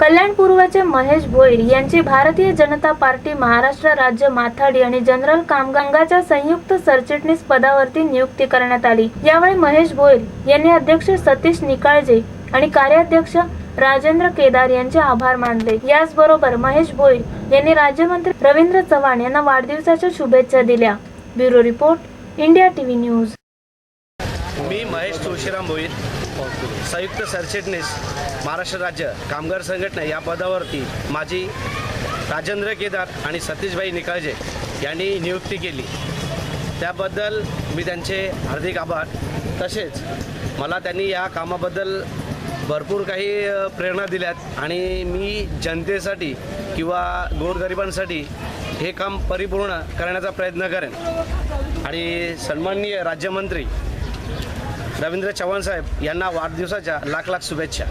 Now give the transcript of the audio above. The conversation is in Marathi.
कल्याण पूर्वचे महेश भोईर यांची भारतीय जनता पार्टी महाराष्ट्र राज्य माथाडी आणि जनरल कामगंगाच्या संयुक्त सरचिटणीस पदावरती नियुक्ती करण्यात आली. यावेळी महेश भोईर यांनी अध्यक्ष सतीश निकाळजे आणि कार्याध्यक्ष राजेंद्र केदार यांचे आभार मानले. याचबरोबर महेश भोईर यांनी राज्यमंत्री रवींद्र चव्हाण यांना वाढदिवसाच्या शुभेच्छा दिल्या. Bureau report India TV news. मी महेश तुळशीराम भोईर संयुक्त सरचिटणीस महाराष्ट्र राज्य कामगार संघटना या पदावरती माझी राजेंद्र केदार आणि सतीशभाई निकाळजे यांनी नियुक्ती केली. त्याबद्दल मी त्यांचे हार्दिक आभार. तसेच मला त्यांनी या कामाबद्दल भरपूर काही प्रेरणा दिल्यात आणि मी जनतेसाठी किंवा गोरगरिबांसाठी हे काम परिपूर्ण करण्याचा प्रयत्न करेन. आणि सन्माननीय राज्यमंत्री रवींद्र चव्हाण साहेब यांना वाढदिवसाच्या लाख लाख शुभेच्छा.